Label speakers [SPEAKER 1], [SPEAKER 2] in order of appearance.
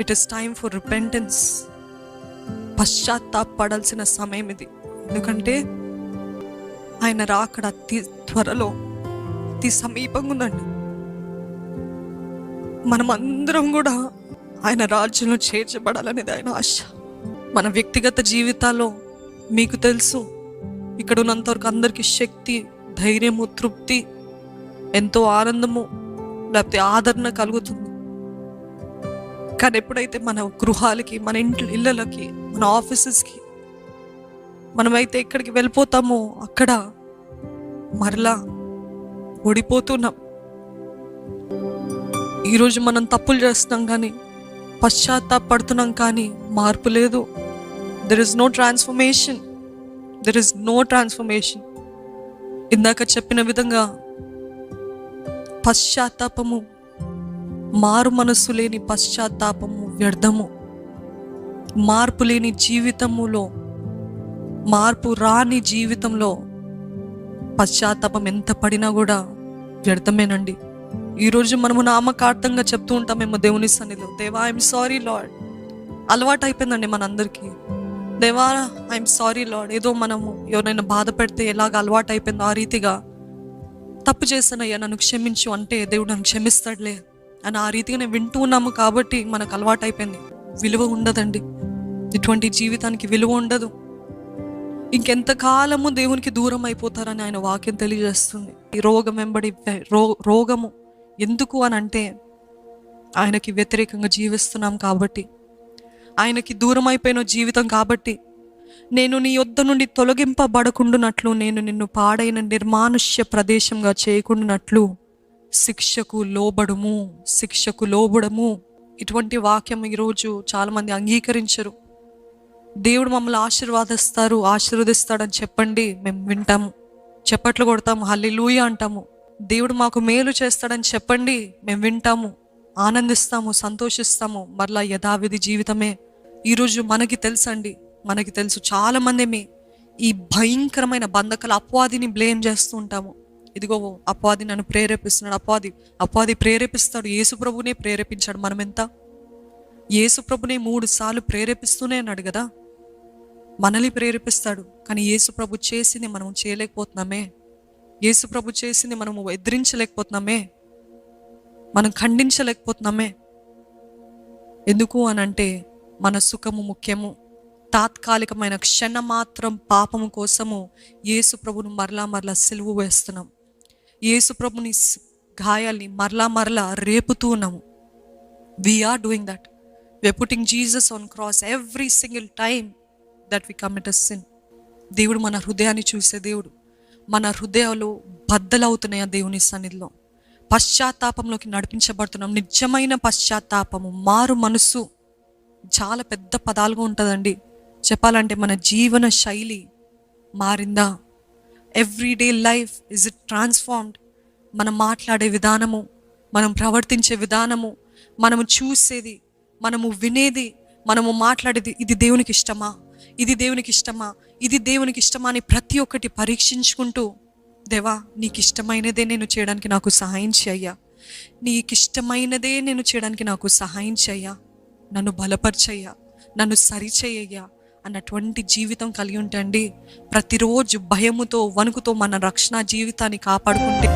[SPEAKER 1] It is time for repentance పశ్చాత్తాపడాల్సిన సమయం ఇది. ఎందుకంటే ఆయన రాకడ అతి త్వరలో అతి సమీపంగా ఉందండి. మనమందరం కూడా ఆయన రాజ్యంలో చేర్చబడాలనేది ఆయన ఆశ. మన వ్యక్తిగత జీవితాల్లో మీకు తెలుసు ఇక్కడ ఉన్నంతవరకు అందరికీ శక్తి ధైర్యము తృప్తి ఎంతో ఆనందము లేకపోతే ఆదరణ కలుగుతుంది. కానీ ఎప్పుడైతే మన గృహాలకి మన ఇంట్లో ఇళ్ళలకి మన ఆఫీసెస్కి మనమైతే ఎక్కడికి వెళ్ళిపోతామో అక్కడ మరలా ఓడిపోతున్నాం. ఈరోజు మనం తప్పులు చేస్తున్నాం కానీ పశ్చాత్తాపడుతున్నాం కానీ మార్పు లేదు. There is no transformation there is no transformation ఇందాక చెప్పిన విధంగా పశ్చాత్తాపము మారు మనస్సు లేని పశ్చాత్తాపము వ్యర్థము. మార్పు లేని జీవితములో మార్పు రాని జీవితంలో పశ్చాత్తాపం ఎంత పడినా కూడా వ్యర్థమేనండి. ఈరోజు మనము నామకార్థంగా చెప్తూ ఉంటామేమో దేవుని సన్నిధిలో. దేవా ఐఎమ్ సారీ లాడ్ అలవాటు అయిపోయిందండి మనందరికీ. దేవా ఐఎమ్ సారీ లాడ్ ఏదో మనము ఎవరైనా బాధ పెడితే ఎలాగ అలవాటు అయిపోయిందో ఆ రీతిగా తప్పు చేశానయ్యా నన్ను క్షమించు. అంటే దేవుడు నన్ను క్షమిస్తాడులే. అని ఆ రీతిగా నేను వింటూ ఉన్నాము కాబట్టి మనకు అలవాటు అయిపోయింది. విలువ ఉండదండి. ఇటువంటి జీవితానికి విలువ ఉండదు. ఇంకెంతకాలము దేవునికి దూరం అయిపోతారని ఆయన వాక్యం తెలియజేస్తుంది. ఈ రోగం వెంబడి రో రోగము ఎందుకు అని అంటే ఆయనకి వ్యతిరేకంగా జీవిస్తున్నాం కాబట్టి ఆయనకి దూరం అయిపోయిన జీవితం కాబట్టి నేను నీ యొద్ద నుండి తొలగింపబడకుండునట్లు నేను నిన్ను పాడైన నిర్మానుష్య ప్రదేశంగా చేయకుండానట్లు శిక్షకు లోబడుము శిక్షకు లోబడము. ఇటువంటి వాక్యం ఈరోజు చాలామంది అంగీకరించరు. దేవుడు మమ్మల్ని ఆశీర్వాదిస్తారు ఆశీర్వదిస్తాడని చెప్పండి. మేము వింటాము. చెప్పట్లు కొడతాము హల్లి అంటాము. దేవుడు మాకు మేలు చేస్తాడని చెప్పండి. మేము వింటాము. ఆనందిస్తాము సంతోషిస్తాము. మరలా యథావిధి జీవితమే. ఈరోజు మనకి తెలుసండి. మనకి తెలుసు చాలామంది మీ ఈ భయంకరమైన బంధకాల అపవాదిని బ్లేమ్ చేస్తూ ఉంటాము. ఇదిగో అపాది నన్ను ప్రేరేపిస్తున్నాడు. అపాది అపాది ప్రేరేపిస్తాడు. యేసుప్రభునే ప్రేరేపించాడు. మనం ఎంత యేసుప్రభునే మూడు సార్లు ప్రేరేపిస్తూనే అన్నాడు కదా? మనల్ని ప్రేరేపిస్తాడు. కానీ యేసుప్రభు చేసింది మనం చేయలేకపోతున్నామే. యేసుప్రభు చేసింది మనము ఎదిరించలేకపోతున్నామే. మనం ఖండించలేకపోతున్నామే. ఎందుకు అని అంటే మన సుఖము ముఖ్యము. తాత్కాలికమైన క్షణ మాత్రం పాపము కోసము యేసు ప్రభును మరలా మరలా సెలువు వేస్తున్నాం. యేసుప్రభుని గాయాల్ని మరలా మరలా రేపుతూ ఉన్నాము. We're doing that we're putting Jesus on cross every single time that we commit a sin దేవుడు మన హృదయాన్ని చూసే దేవుడు. మన హృదయాలు బద్దలవుతున్నాయి ఆ దేవుని సన్నిధిలో. పశ్చాత్తాపంలోకి నడిపించబడుతున్నాం. నిజమైన పశ్చాత్తాపము మారు మనసు చాలా పెద్ద పదాలుగా ఉంటుందండి. చెప్పాలంటే మన జీవన శైలి మారిందా? Everyday life is it transformed మనం మాట్లాడే విధానము మనం ప్రవర్తించే విధానము మనము చూసేది మనము వినేది మనము మాట్లాడేది ఇది దేవునికి ఇష్టమా? ఇది దేవునికి ఇష్టమా? ఇది దేవునికి ఇష్టమా అని ప్రతి ఒక్కటి పరీక్షించుకుంటూ దేవా నీకు ఇష్టమైనదే నేను చేయడానికి నాకు సహాయం చేయ్యా. నీకు ఇష్టమైనదే నేను చేయడానికి నాకు సహాయం చేయ్యా. నన్ను బలపరిచయ్యా. నన్ను సరిచేయ్యా. అన్నటువంటి జీవితం కలిగి ఉంటండి ప్రతిరోజు భయముతో వణుకుతో మన రక్షణ జీవితాన్ని కాపాడుకుంటే